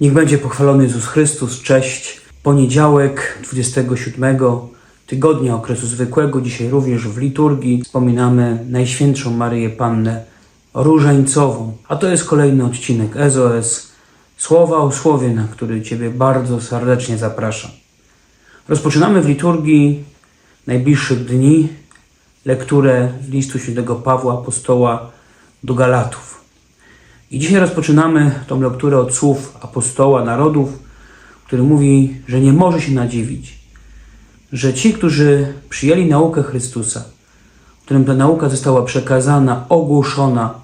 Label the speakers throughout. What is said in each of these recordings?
Speaker 1: Niech będzie pochwalony Jezus Chrystus. Cześć. Poniedziałek 27 tygodnia okresu zwykłego. Dzisiaj również w liturgii wspominamy Najświętszą Maryję Pannę Różańcową. A to jest kolejny odcinek SOS Słowa o Słowie, na który Ciebie bardzo serdecznie zapraszam. Rozpoczynamy w liturgii najbliższych dni lekturę listu świętego Pawła Apostoła do Galatów. I dzisiaj rozpoczynamy tą lekturę od słów apostoła narodów, który mówi, że nie może się nadziwić, że ci, którzy przyjęli naukę Chrystusa, którym ta nauka została przekazana, ogłoszona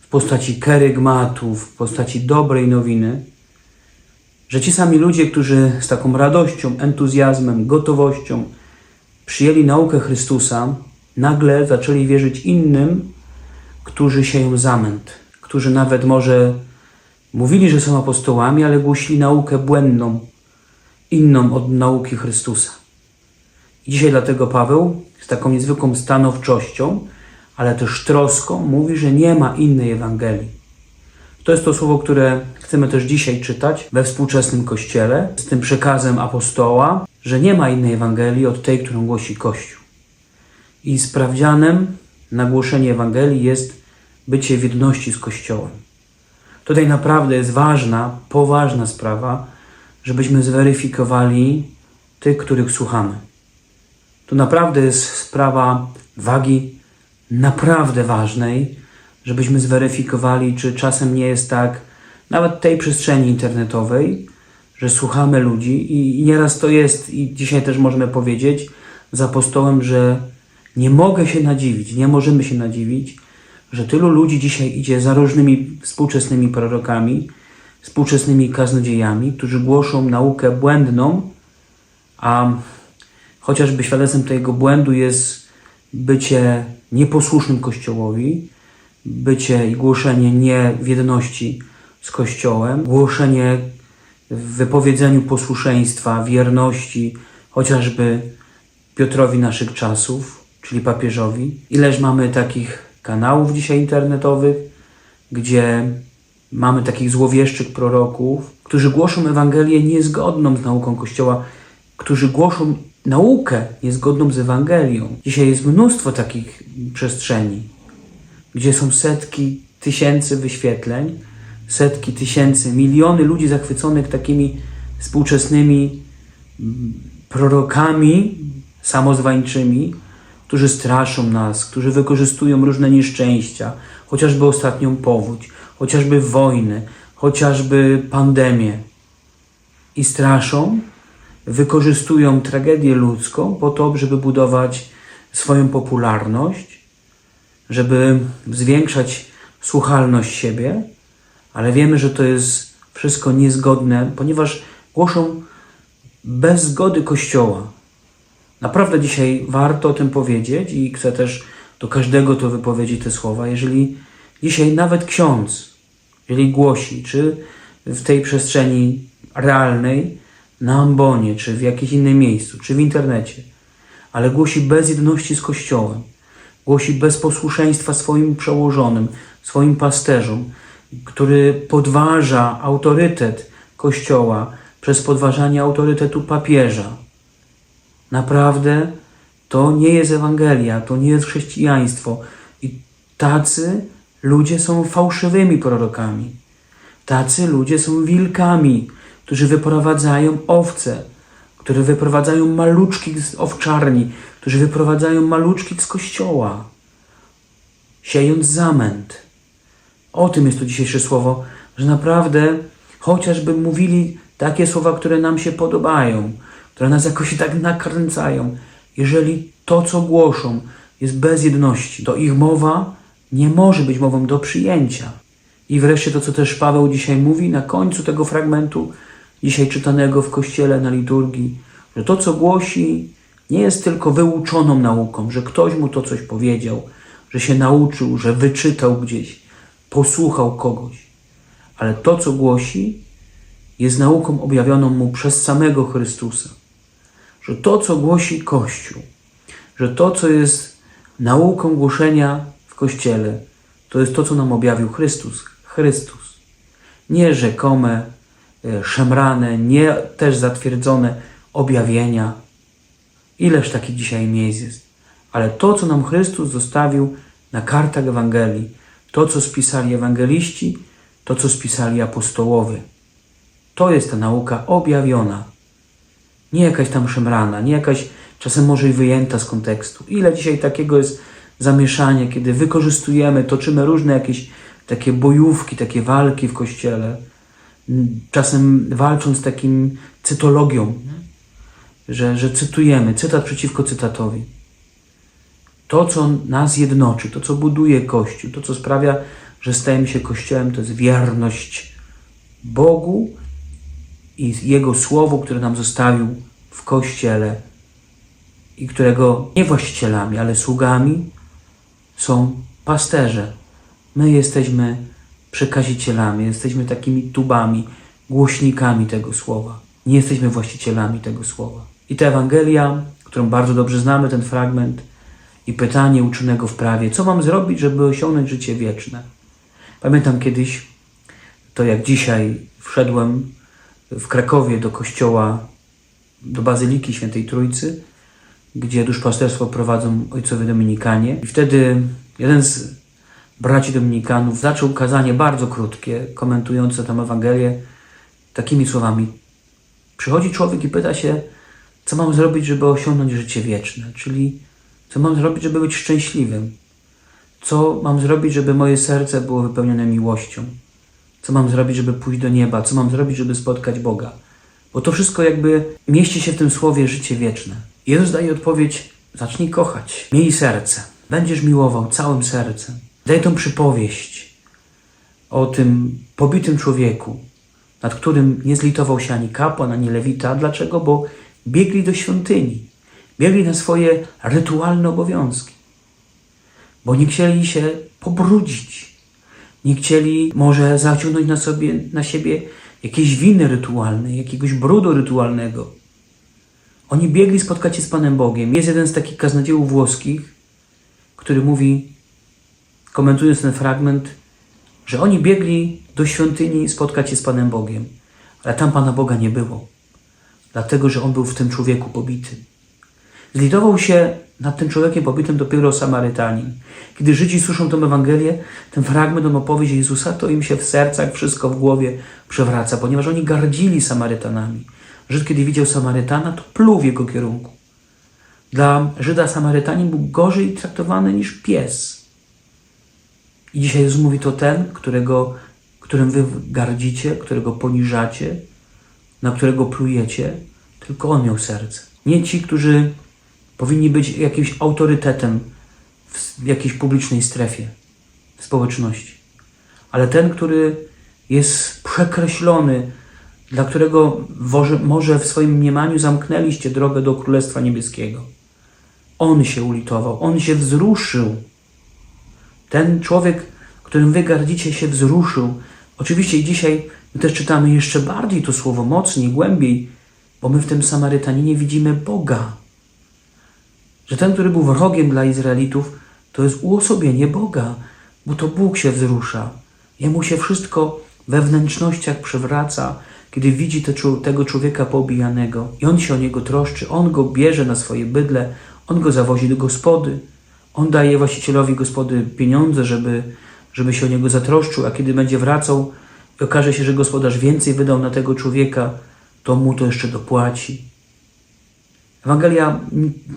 Speaker 1: w postaci kerygmatów, w postaci dobrej nowiny, że ci sami ludzie, którzy z taką radością, entuzjazmem, gotowością przyjęli naukę Chrystusa, nagle zaczęli wierzyć innym, którzy sieją zamęt, którzy nawet może mówili, że są apostołami, ale głosili naukę błędną, inną od nauki Chrystusa. I dzisiaj dlatego Paweł z taką niezwykłą stanowczością, ale też troską mówi, że nie ma innej Ewangelii. To jest to słowo, które chcemy też dzisiaj czytać we współczesnym Kościele, z tym przekazem apostoła, że nie ma innej Ewangelii od tej, którą głosi Kościół. I sprawdzianem na głoszenie Ewangelii jest bycie w jedności z Kościołem. Tutaj naprawdę jest ważna, poważna sprawa, żebyśmy zweryfikowali tych, których słuchamy. To naprawdę jest sprawa wagi naprawdę ważnej, żebyśmy zweryfikowali, czy czasem nie jest tak, nawet tej przestrzeni internetowej, że słuchamy ludzi i, nieraz to jest, i dzisiaj też możemy powiedzieć z apostołem, że nie mogę się nadziwić, nie możemy się nadziwić, że tylu ludzi dzisiaj idzie za różnymi współczesnymi prorokami, współczesnymi kaznodziejami, którzy głoszą naukę błędną, a chociażby świadectwem tego błędu jest bycie nieposłusznym Kościołowi, bycie i głoszenie nie w jedności z Kościołem, głoszenie w wypowiedzeniu posłuszeństwa, wierności, chociażby Piotrowi naszych czasów, czyli papieżowi. Ileż mamy takich kanałów dzisiaj internetowych, gdzie mamy takich złowieszczych proroków, którzy głoszą Ewangelię niezgodną z nauką Kościoła, którzy głoszą naukę niezgodną z Ewangelią. Dzisiaj jest mnóstwo takich przestrzeni, gdzie są setki tysięcy wyświetleń, setki tysięcy, miliony ludzi zachwyconych takimi współczesnymi prorokami samozwańczymi, którzy straszą nas, którzy wykorzystują różne nieszczęścia, chociażby ostatnią powódź, chociażby wojny, chociażby pandemię. I straszą, wykorzystują tragedię ludzką po to, żeby budować swoją popularność, żeby zwiększać słuchalność siebie, ale wiemy, że to jest wszystko niezgodne, ponieważ głoszą bez zgody Kościoła. Naprawdę dzisiaj warto o tym powiedzieć i chcę też do każdego to wypowiedzieć te słowa. Jeżeli dzisiaj nawet ksiądz, jeżeli głosi, czy w tej przestrzeni realnej, na ambonie, czy w jakimś innym miejscu, czy w internecie, ale głosi bez jedności z Kościołem, głosi bez posłuszeństwa swoim przełożonym, swoim pasterzom, który podważa autorytet Kościoła przez podważanie autorytetu papieża. Naprawdę to nie jest Ewangelia, to nie jest chrześcijaństwo. I tacy ludzie są fałszywymi prorokami. Tacy ludzie są wilkami, którzy wyprowadzają owce, które wyprowadzają maluczki z owczarni, którzy wyprowadzają maluczki z kościoła, siejąc zamęt. O tym jest to dzisiejsze słowo, że naprawdę chociażby mówili takie słowa, które nam się podobają, które nas jakoś tak nakręcają, jeżeli to, co głoszą, jest bez jedności, to ich mowa nie może być mową do przyjęcia. I wreszcie to, co też Paweł dzisiaj mówi na końcu tego fragmentu, dzisiaj czytanego w kościele na liturgii, że to, co głosi, nie jest tylko wyuczoną nauką, że ktoś mu to coś powiedział, że się nauczył, że wyczytał gdzieś, posłuchał kogoś, ale to, co głosi, jest nauką objawioną mu przez samego Chrystusa. Że to, co głosi Kościół, że to, co jest nauką głoszenia w Kościele, to jest to, co nam objawił Chrystus. Chrystus. Nie rzekome e, szemrane, nie też zatwierdzone objawienia. Ileż takich dzisiaj miejsc jest. Ale to, co nam Chrystus zostawił na kartach Ewangelii, to, co spisali ewangeliści, to, co spisali apostołowie, to jest ta nauka objawiona. Nie jakaś tam szemrana, nie jakaś czasem może i wyjęta z kontekstu. Ile dzisiaj takiego jest zamieszania, kiedy wykorzystujemy, toczymy różne jakieś takie bojówki, takie walki w kościele, czasem walcząc z takim cytologią, że, że cytujemy, cytat przeciwko cytatowi. To, co nas jednoczy, to, co buduje Kościół, to, co sprawia, że stajemy się Kościołem, to jest wierność Bogu i Jego Słowu, które nam zostawił w Kościele i którego nie właścicielami, ale sługami są pasterze. My jesteśmy przekazicielami, jesteśmy takimi tubami, głośnikami tego Słowa. Nie jesteśmy właścicielami tego Słowa. I ta Ewangelia, którą bardzo dobrze znamy, ten fragment, i pytanie uczonego w prawie, co mam zrobić, żeby osiągnąć życie wieczne? Pamiętam kiedyś, to jak dzisiaj wszedłem w Krakowie do kościoła, do Bazyliki Świętej Trójcy, gdzie duszpasterstwo prowadzą ojcowie dominikanie. I wtedy jeden z braci dominikanów zaczął kazanie bardzo krótkie, komentujące tam Ewangelię takimi słowami. Przychodzi człowiek i pyta się, co mam zrobić, żeby osiągnąć życie wieczne, czyli co mam zrobić, żeby być szczęśliwym, co mam zrobić, żeby moje serce było wypełnione miłością, co mam zrobić, żeby pójść do nieba, co mam zrobić, żeby spotkać Boga. Bo to wszystko jakby mieści się w tym słowie życie wieczne. Jezus daje odpowiedź: zacznij kochać, miej serce, będziesz miłował całym sercem. Daj tą przypowieść o tym pobitym człowieku, nad którym nie zlitował się ani kapłan, ani lewita. Dlaczego? Bo biegli do świątyni, biegli na swoje rytualne obowiązki, bo nie chcieli się pobrudzić, nie chcieli może zaciągnąć na, sobie, na siebie jakiejś winy rytualnej, jakiegoś brudu rytualnego. Oni biegli spotkać się z Panem Bogiem. Jest jeden z takich kaznodziełów włoskich, który mówi, komentując ten fragment, że oni biegli do świątyni spotkać się z Panem Bogiem, ale tam Pana Boga nie było, dlatego że on był w tym człowieku pobity. Zlitował się nad tym człowiekiem pobitym dopiero Samarytanin. Kiedy Żydzi słyszą tę Ewangelię, ten fragment, tą opowieść Jezusa, to im się w sercach wszystko w głowie przewraca, ponieważ oni gardzili Samarytanami. Żyd, kiedy widział Samarytana, to pluł w jego kierunku. Dla Żyda Samarytanin był gorzej traktowany niż pies. I dzisiaj Jezus mówi to ten, którego, którym wy gardzicie, którego poniżacie, na którego plujecie, tylko on miał serce. Nie ci, którzy powinni być jakimś autorytetem w jakiejś publicznej strefie, w społeczności. Ale ten, który jest przekreślony, dla którego może, w swoim mniemaniu zamknęliście drogę do Królestwa Niebieskiego. On się ulitował, on się wzruszył. Ten człowiek, którym wy gardzicie, się wzruszył. Oczywiście dzisiaj my też czytamy jeszcze bardziej to słowo, mocniej, głębiej, bo my w tym Samarytaninie widzimy Boga. Że ten, który był wrogiem dla Izraelitów, to jest uosobienie Boga, bo to Bóg się wzrusza. Jemu się wszystko we wnętrznościach przewraca, kiedy widzi te, tego człowieka pobijanego i on się o niego troszczy, on go bierze na swoje bydle, on go zawozi do gospody, on daje właścicielowi gospody pieniądze, żeby, żeby się o niego zatroszczył, a kiedy będzie wracał i okaże się, że gospodarz więcej wydał na tego człowieka, to mu to jeszcze dopłaci. Ewangelia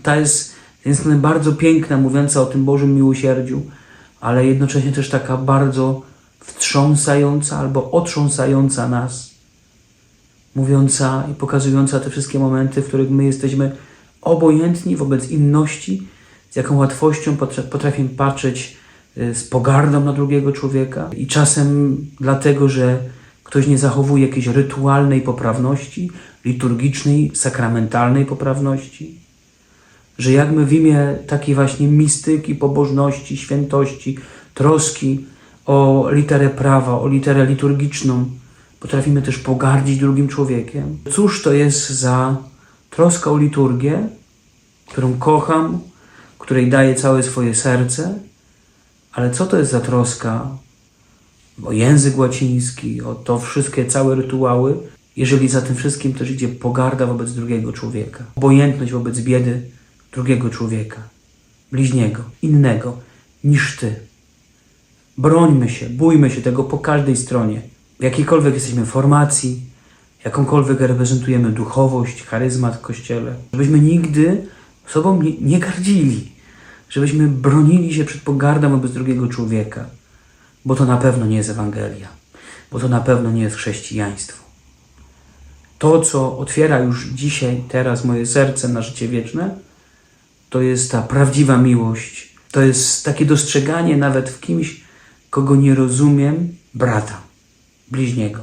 Speaker 1: ta jest, jest bardzo piękna, mówiąca o tym Bożym miłosierdziu, ale jednocześnie też taka bardzo wstrząsająca albo otrząsająca nas, mówiąca i pokazująca te wszystkie momenty, w których my jesteśmy obojętni wobec inności, z jaką łatwością potrafimy patrzeć z pogardą na drugiego człowieka i czasem dlatego, że ktoś nie zachowuje jakiejś rytualnej poprawności, liturgicznej, sakramentalnej poprawności, że jak my w imię takiej właśnie mistyki, pobożności, świętości, troski o literę prawa, o literę liturgiczną, potrafimy też pogardzić drugim człowiekiem. Cóż to jest za troska o liturgię, którą kocham, której daję całe swoje serce, ale co to jest za troska o język łaciński, o to wszystkie całe rytuały, jeżeli za tym wszystkim też idzie pogarda wobec drugiego człowieka, obojętność wobec biedy drugiego człowieka, bliźniego, innego niż ty. Brońmy się, bójmy się tego po każdej stronie. W jakiejkolwiek jesteśmy formacji, jakąkolwiek reprezentujemy duchowość, charyzmat w Kościele. Żebyśmy nigdy sobą nie, nie gardzili. Żebyśmy bronili się przed pogardą wobec drugiego człowieka. Bo to na pewno nie jest Ewangelia. Bo to na pewno nie jest chrześcijaństwo. To, co otwiera już dzisiaj, teraz moje serce na życie wieczne, to jest ta prawdziwa miłość. To jest takie dostrzeganie nawet w kimś, kogo nie rozumiem, brata, bliźniego.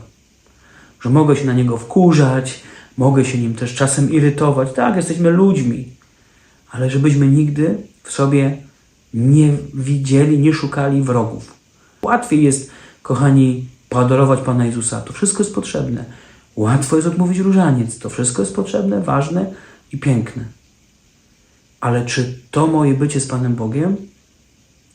Speaker 1: Że mogę się na niego wkurzać, mogę się nim też czasem irytować. Tak, jesteśmy ludźmi, ale żebyśmy nigdy w sobie nie widzieli, nie szukali wrogów. Łatwiej jest, kochani, poadorować Pana Jezusa. To wszystko jest potrzebne. Łatwo jest odmówić różaniec. To wszystko jest potrzebne, ważne i piękne. Ale czy to moje bycie z Panem Bogiem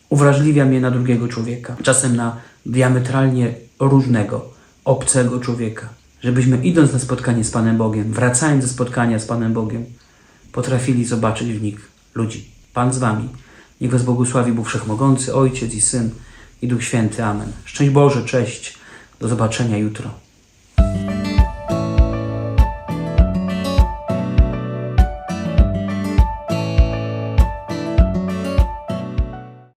Speaker 1: uwrażliwia mnie na drugiego człowieka? Czasem na diametralnie różnego, obcego człowieka. Żebyśmy idąc na spotkanie z Panem Bogiem, wracając ze spotkania z Panem Bogiem, potrafili zobaczyć w nich ludzi. Pan z Wami. Niech Was błogosławi Bóg Wszechmogący, Ojciec i Syn i Duch Święty. Amen. Szczęść Boże, cześć. Do zobaczenia jutro.